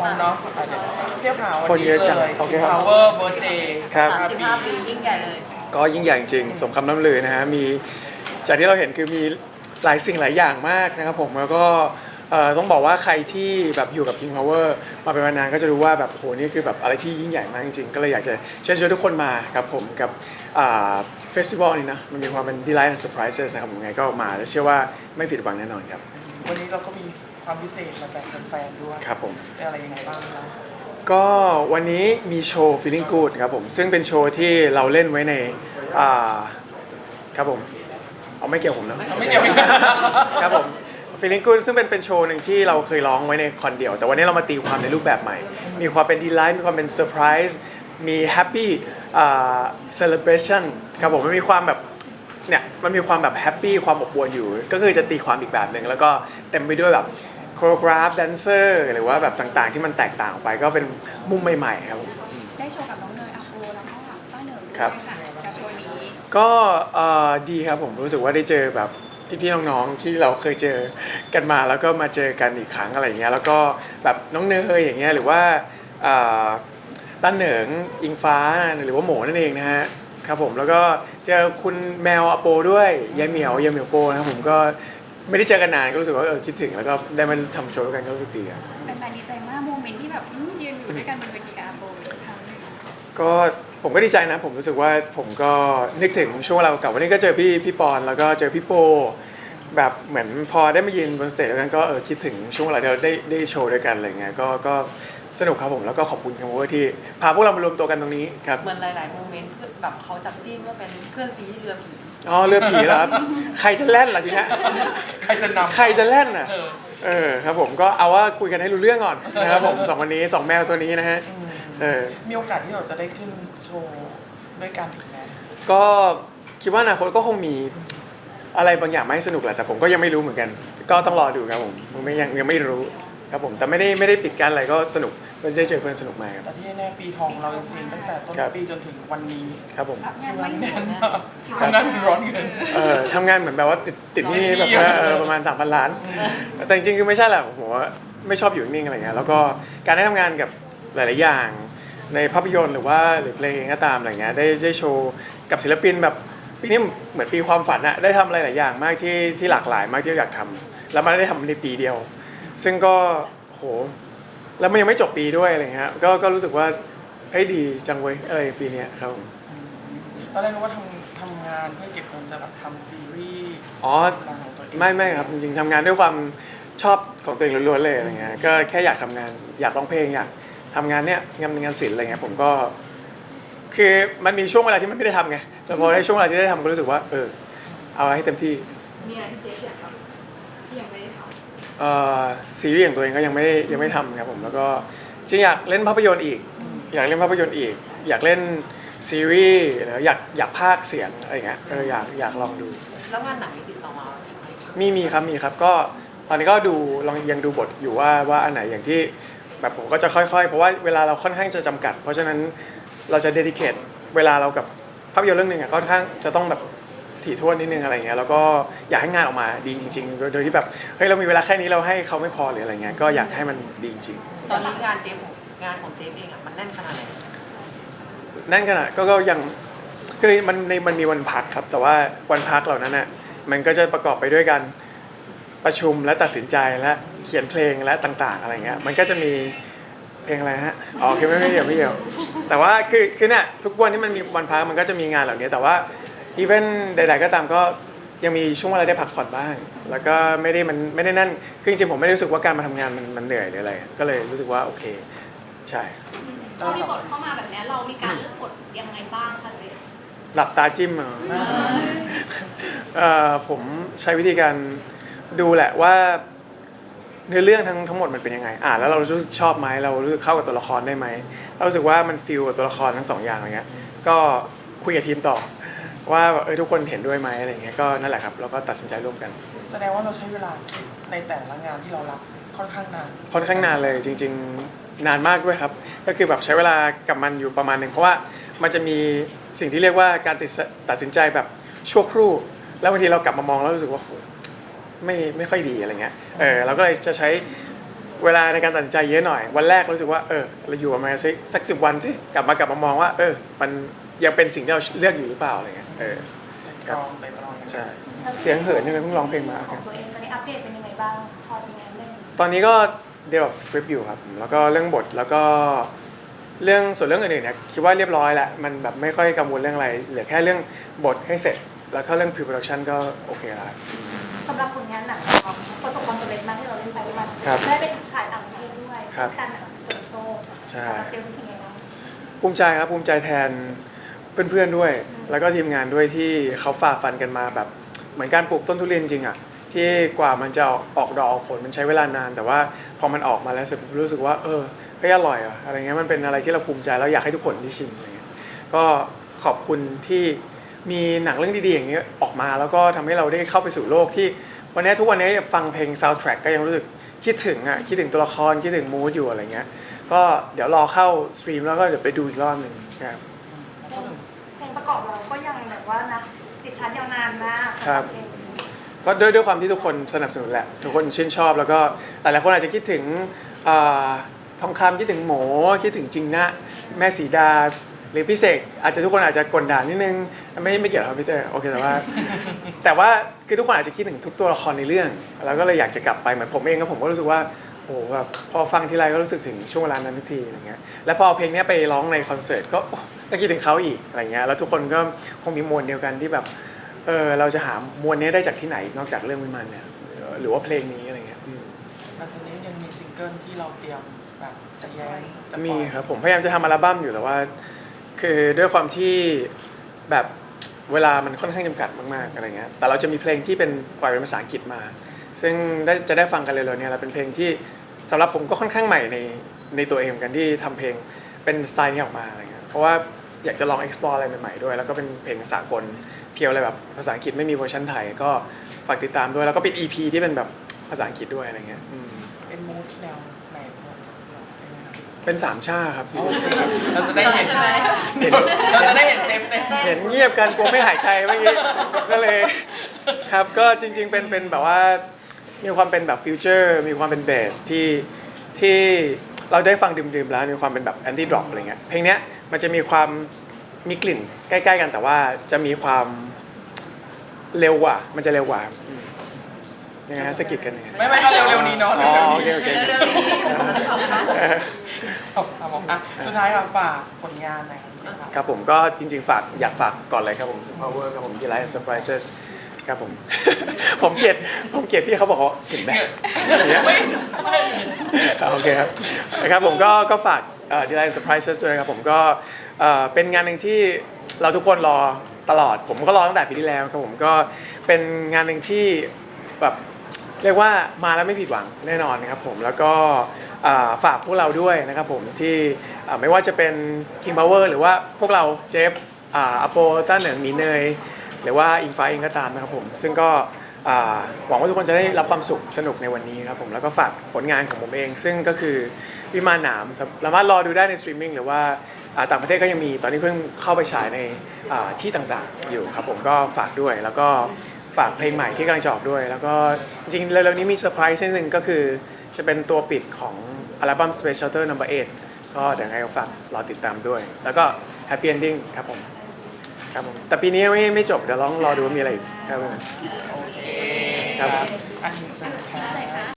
ของน้องอะเดี๋ยวเที่ยวขาวคนเยอะจังเลยโอเคครับ Power Birthday ครับ สามสิบห้าปียิ่งใหญ่เลยก็ยิ่งใหญ่จริงๆสมคำน้ำลือนะฮะมีจากที่เราเห็นคือมีหลายสิ่งหลายอย่างมากนะครับผมแล้วก็เอ่อต้องบอกว่าใครที่แบบอยู่กับ King Power มาเป็นเวลานานก็จะรู้ว่าแบบโหนี่คือแบบอะไรที่ยิ่งใหญ่มากจริงๆ ก็เลยอยากจะเชิญชวนทุกคนมาครับผมกับเฟสติวัลนี้นะมันมีความเป็น delight and surprises นะครับผมยังไงก็มาแล้วเชื่อว่าไม่ผิดหวังแน่นอนครับ วันนี้เราก็มี ความพิเศษมาจากแฟนๆด้วยครับผม เป็นอะไรยังไงบ้างคะก็วันนี้มีโชว์ feeling good ครับผม ซึ่งเป็นโชว์ที่เราเล่นไว้ในอ่าครับผม เอาไม่เกี่ยวผมนะ ไม่เกี่ยวไม่เกี่ยวครับผม feeling good ซึ่งเป็นเป็นโชว์หนึ่งที่เราเคยร้องไว้ในคอนเดียว แต่วันนี้เรามาตีความในรูปแบบใหม่ มีความเป็น delight มีความเป็น surprise มี happy อ่า celebration ครับผมมันมีความแบบเนี่ยมันมีความแบบ happy ความอบอวลอยู่ ก็คือจะตีความอีกแบบหนึ่งแล้วก็เต็มไปด้วยแบบ choreograph dancer หรือว่าแบบต่างๆ ที่มันแตกต่างออกไปก็เป็นมุมใหม่ๆครับผมได้โชว์กับน้องเนยอาโปแล้วก็ป้าเหนิงด้วยครับค่ะกับโชว์นี้ก็เอ่อดีครับผมรู้สึกว่าได้เจอแบบพี่ๆน้องๆที่เราเคยเจอกันมาแล้วก็มาเจอกันอีกครั้งอะไรอย่างเงี้ยแล้วก็แบบน้องเนยอย่างเงี้ยหรือว่าเอ่อต้าเหนิงอิงฟ้าหรือว่าหมูนั่นเองนะฮะครับผมแล้วก็เจอคุณแมวอโปด้วยยายเหมียวยายเหมียวโปนะครับผมก็ ไม่ได้เจอกันนานก็รู้สึกว่าเออคิดถึงแล้วก็ได้มาทำโชว์ด้วยกันก็รู้สึกดีครับเป็นแฟนดีใจมากโมเมนต์ที่แบบอืมยืนอยู่ด้วยกันบนเวทีกับอาโปอีกครั้งหนึ่งก็ผมก็ดีใจนะ ผมรู้สึกว่าผมก็นึกถึงช่วงเวลาเก่าวันนี้ก็เจอพี่พี่ปอนแล้วก็เจอพี่โป แบบเหมือนพอได้มายืนบนสเตจแล้วกันก็เออคิดถึงช่วงเวลาที่เราได้ได้โชว์ด้วยกันอะไรเงี้ยก็ก็สนุกครับผมแล้วก็ขอบคุณคัมเวอร์ที่พาพวกเรามารวมตัวกันตรงนี้ครับ เหมือนหลาย ๆ โมเมนต์คือแบบเขาจับจิ้นว่าเป็นเพื่อนซีเรือผี อ๋อเรือผีเหรอครับ ใครจะแล่นล่ะทีเนี้ยใครจะนำใครจะแล่นอะ เออเออครับผมก็เอาว่าคุยกันให้รู้เรื่องก่อนนะครับผมสองวันนี้สองแมวตัวนี้นะฮะเออมีโอกาสที่เราจะได้ขึ้นโชว์ด้วยกันอีกไหมก็คิดว่าอนาคตก็คงมีอะไรบางอย่างไม่สนุกแหละแต่ผมก็ยังไม่รู้เหมือนกัน ก็ต้องรอดูครับผมผมไม่ยังยังไม่รู้ ครับผมแต่ไม่ได้ไม่ได้ปิดกั้นอะไรก็สนุกก็ได้เจอเพื่อนสนุกมากครับ แต่ที่แน่ๆปีทองเราจริงๆตั้งแต่ต้นครับ ปีจนถึงวันนี้ครับผมรับงานวันเกิดนะทำงานเป็นร้อนเงิน เออทำงานเหมือนแบบว่าติดติดหนี้แบบว่าเออประมาณสามพันล้าน แต่จริงๆคือไม่ใช่แหละผมว่าไม่ชอบอยู่นิ่งๆอะไรเงี้ยแล้วก็การได้ทำงานกับหลาย ๆ อย่างในภาพยนตร์หรือว่าหรือเพลงก็ตามอะไรเงี้ยได้ได้โชว์กับศิลปินแบบปีนี้เหมือนปีความฝันอะได้ทำอะไรหลายอย่างมากที่ที่หลากหลายมากที่อยากทำแล้วมันได้ทำในปีเดียว ซึ่งก็โหแล้วมันยังไม่จบปีด้วยอะไรเงี้ยก็ก็รู้สึกว่าเฮ้ยดีจังเว้ยอะไรปีเนี้ยครับผมตอนแรกรู้ว่าทำทำงานเพื่อเก็บเงินจะแบบทำซีรีส์อ๋อของตัวเองไม่ไม่ครับจริงๆทำงานด้วยความชอบของตัวเองล้วนๆเลยอะไรเงี้ยก็แค่อยากทำงานอยากร้องเพลงอยากทำงานเนี้ยงานงานศิลป์อะไรเงี้ยผมก็ คือมันมีช่วงเวลาที่มันไม่ได้ทำไงแต่พอได้ช่วงเวลาที่ได้ทำก็รู้สึกว่า เออ เอาให้เต็มที่มีอะไรที่เจ๊อยากทำที่ยังไม่ได้ทำเอ่อ ซีรีส์ของตัวเองก็ยังไม่ได้ยังไม่ทำครับผมแล้วก็จริงอยากเล่นภาพยนตร์อีก อยากเล่นภาพยนตร์อีก อยากเล่นซีรีส์หรืออยากอยากพากย์เสียงอะไรเงี้ยเอออยากอยากลองดู แล้วงานไหนมีติดต่อมามีมีครับมีครับก็ตอนนี้ก็ดูลองยังดูบทอยู่ว่าว่าอันไหนอย่างที่แบบผมก็จะค่อยๆ เพราะว่าเวลาเราค่อนข้างจะจำกัด เพราะฉะนั้นเราจะเดดิเคทเวลาเรากับภาพยนตร์เรื่องหนึ่งอะก็ค่อนข้างจะต้องแบบ ถี่ถ้วนนิดนึงอะไรเงี้ยแล้วก็อยากให้งานออกมาดีจริงๆโดยโดยที่แบบเฮ้ยเรามีเวลาแค่นี้เราให้เขาไม่พอหรืออะไรเงี้ยก็อยากให้มันดีจริงตอนนี้งานเจฟของงานของเจฟเองอะมันแน่นขนาดไหนนั่นขนาดก็ก็ยังคือมันในมันมีวันพักครับ แต่ว่าวันพักเหล่านั้นน่ะมันก็จะประกอบไปด้วยการประชุมและตัดสินใจและเขียนเพลงและต่าง ๆ อะไรเงี้ยมันก็จะมีเพลงอะไรฮะอ๋อคือไม่ไม่เกี่ยวไม่เกี่ยวแต่ว่าคือคือเนี่ยทุกวันที่มันมีวันพักมันก็จะมีงานเหล่านี้แต่ว่า อีเวนต์ใด ๆ ก็ตามก็ยังมีช่วงเวลาได้พักผ่อนบ้าง แล้วก็ไม่ได้มันไม่ได้นั่นคือจริงๆผมไม่ได้รู้สึกว่าการมาทำงานมันมันเหนื่อยหรืออะไร ก็เลยรู้สึกว่าโอเค ใช่ พอมีบทเข้ามาแบบเนี้ยเรามีการเลือกบทยังไงบ้างคะเจ๊หลับตาจิ้มเหรอเอ่อผมใช้วิธีการดูแหละว่าเนื้อเรื่องทั้งทั้งหมดมันเป็นยังไง อ่านแล้วเรารู้สึกชอบไหมเรารู้สึกเข้ากับตัวละครได้ไหมเรารู้สึกว่ามันฟิลกับตัวละครทั้งสองอย่างอะไรเงี้ยก็คุยกับทีมต่อ ว่าเออทุกคนเห็นด้วยไหมอะไรเงี้ยก็นั่นแหละครับเราก็ตัดสินใจร่วมกัน แสดงว่าเราใช้เวลาในแต่ละงานที่เรารับค่อนข้างนาน ค่อนข้างนานเลยจริง ๆนานมากด้วยครับ ก็คือแบบใช้เวลากับมันอยู่ประมาณหนึ่งเพราะว่ามันจะมีสิ่งที่เรียกว่าการตัดสินตัดสินใจแบบชั่วครู่ แล้วบางทีเรากลับมามองแล้วรู้สึกว่าโหไม่ไม่ค่อยดีอะไรเงี้ยเออเราก็เลยจะใช้เวลาในการตัดสินใจเยอะหน่อย วันแรกรู้สึกว่าเออเราอยู่ประมาณสักสักสิบวันสิกลับมากลับมามองว่า เออ มัน ยังเป็นสิ่งที่เราเลือกอยู่หรือเปล่าอะไรเงี้ยเออตรองไปตรองใช่เสียงเหินยังไงเพิ่งร้องเพลงมาขคอรังบตัวเองตอนนี้อัปเดตเป็นยังไงบ้างพอจะงานเล่นตอนนี้ก็เดเวลสคริปต์อยู่ครับแล้วก็เรื่องบทแล้วก็เรื่องส่วนเรื่องอื่นๆเนี่ยคิดว่าเรียบร้อยแล้วมันแบบไม่ค่อยกังวลเรื่องอะไรเหลือแค่เรื่องบทให้เสร็จ แล้วก็เรื่อง pre-production ก็โอเคแล้วครับสำหรับผลงานหนังของเราประสบความสำเร็จมากที่เราเล่นไปด้วยมันครับได้ไปถ่ายต่างประเทศด้วยครับการหนังเปิดโตใช่สำหรับเจมส์รู้สึกยังไงบ้างภูมิใจครับภูมิใจแทน เพื่อนๆด้วย แล้วก็ทีมงานด้วยที่เขาฝ่าฟันกันมาแบบ เหมือนการปลูกต้นทุเรียนจริงอะที่กว่ามันจะออกดอกออกผลมันใช้เวลานาน แต่ว่าพอมันออกมาแล้วเสร็จรู้สึกว่า เออเฮ้ยอร่อยอะอะไรเงี้ยมันเป็นอะไรที่เราภูมิใจแล้วอยากให้ทุกคนที่ชิมอะไรเงี้ยก็ขอบคุณที่มีหนังเรื่องดีๆอย่างเงี้ยออกมาแล้วก็ทำให้เราได้เข้าไปสู่โลกที่วันนี้ทุกวันนี้ฟังเพลง soundtrack ก็ยังรู้สึกคิดถึงอะคิดถึงตัวละครคิดถึงมูดอยู่อะไรเงี้ยก็เดี๋ยวรอเข้าสตรีมแล้วก็เดี๋ยวไปดูอีกรอบหนึ่งนะครับ กอบเราก็ยังแบบว่านะติดชั้นยาวนานมากสำหครับเพลงนี้ก็ด้วยด้วยความที่ทุกคนสนับสนุนแหละ ทุกคนชื่นชอบแล้วก็หลายๆคนอาจจะคิดถึงอ่าทองคำคิดถึงหมูคิดถึงจริงนะ แม่สีดา หรือพี่เสกอาจจะทุกคนอาจจะกดด่านิดนึง ไม่ไม่เกี่ยวกับพี่เตอร์โอเคแต่ว่า แต่ว่าคือทุกคนอาจจะคิดถึงทุกตัวละครในเรื่อง แล้วก็เลยอยากจะกลับไปเหมือนผมเองก็ผมก็รู้สึกว่า โอ้โหแบบพอฟังทีไรก็รู้สึกถึงช่วงเวลานั้นทุกทีอะไรเงี้ยแล้วพอเอาเพลงเนี้ยไปร้องในคอนเสิร์ตก็โอ้ก็คิดถึงเขาอีกอะไรเงี้ยแล้วทุกคนก็คงมีมวลเดียวกันที่แบบเออเราจะหามวลนี้ได้จากที่ไหนนอกจากเรื่องวิมานเนี่ยเออหรือว่าเพลงนี้อะไรเงี้ยอืมหลังจากนี้ยังมีซิงเกิลที่เราเตรียมแบบจะแย้งจะปล่อยมีครับผมพยายามจะทำอัลบั้มอยู่แต่ว่า คือด้วยความที่แบบเวลามันค่อนข้างจำกัดมากๆอะไรเงี้ยแต่เราจะมีเพลงที่เป็นปล่อยเป็นภาษาอังกฤษมา ซึ่งได้จะได้ฟังกันเร็วๆเนี่ยแล้วเป็นเพลงที่ สำหรับผมก็ค่อนข้างใหม่ในในตัวเองเหมือนกันที่ทำเพลงเป็นสไตล์นี้ออกมาอะไรเงี้ยเพราะว่าอยากจะลอง explore อะไรใหม่ๆด้วย แล้วก็เป็นเพลงสากลเพียวอะไรแบบภาษาอังกฤษไม่มีเวอร์ชันไทย ก็ฝากติดตามด้วย แล้วก็เป็น EP ที่เป็นแบบภาษาอังกฤษด้วยอะไรเงี้ยอืมเป็นมูดแนวไหนครับเป็นสามชาครับโอเคครับเราจะได้เห็นเห็นเราจะได้เห็นเจมส์ในเห็นเงียบกันกลัวไม่หายใจเมื่อกี้ก็เลยครับก็จริง ๆ เป็นเป็นแบบว่า มีความเป็นแบบฟิวเจอร์มีความเป็นเบสที่ที่เราได้ฟังดื่มๆแล้วมีความเป็นแบบแอนตี้ดรอปอะไรเงี้ยเพลงเนี้ยมันจะมีความมีกลิ่นใกล้ๆกันแต่ว่าจะมีความเร็วกว่า มันจะเร็วกว่าอืมยังไงฮะสะกิดกันยังไงไม่ไม่เอาเร็วๆนี้เนาะอ๋อเร็วโอๆเคนี้โอเคเรื่องนี้เอาเอาบอกอะสุดท้ายครับฝากผลงานหน่อยครับ ครับผมก็จริงๆฝากอยากฝากก่อนเลยครับผม Power ครับผม Delight and Surprises ครับผม ผมเกลียดผมเกลียดพี่เขาบอกว่าเห็นไหมอย่างเงี้ยโอเคครับนะครับผมก็ก็ฝากเอ่อ Delight and Surprises ด้วยนะครับผมก็เอ่อเป็นงานหนึ่งที่เราทุกคนรอตลอด ผมก็รอตั้งแต่ปีที่แล้วครับผมก็เป็นงานหนึ่งที่แบบเรียกว่ามาแล้วไม่ผิดหวังแน่นอนนะครับผมแล้วก็อ่าฝากพวกเราด้วยนะครับผมที่อ่าไม่ว่าจะเป็น King Power หรือว่าพวกเราเจฟอ่าอโปต้าเหนิงหมีเนย หรือว่าอิงฟ้าเองก็ตามนะครับผม ซึ่งก็หวังว่าทุกคนจะได้รับความสุขสนุกในวันนี้ครับผมแล้วก็ฝากผลงานของผมเอง ซึ่งก็คือวิมานหนามสามารถรอดูได้ในสตรีมมิ่งหรือว่าต่างประเทศก็ยังมีตอนนี้เพิ่งเข้าไปฉายในที่ต่างๆ อยู่ครับผมก็ฝากด้วยแล้วก็ฝากเพลงใหม่ที่กำลังจะออกด้วย แล้วก็จริงๆเร็วๆนี้มีเซอร์ไพรส์หนึ่งก็คือ จะเป็นตัวปิดของอัลบั้ม Space Shuttle No. 8ก็เดี๋ยวไงก็ฝากรอติดตามด้วย แล้วก็ Happy Ending ครับผม ครับผมแต่ปีนี้ไม่ไม่จบเดี๋ยวลองรอดูว่ามีอะไรอีกครับผม โอเคครับ อันนี้เสร็จครับ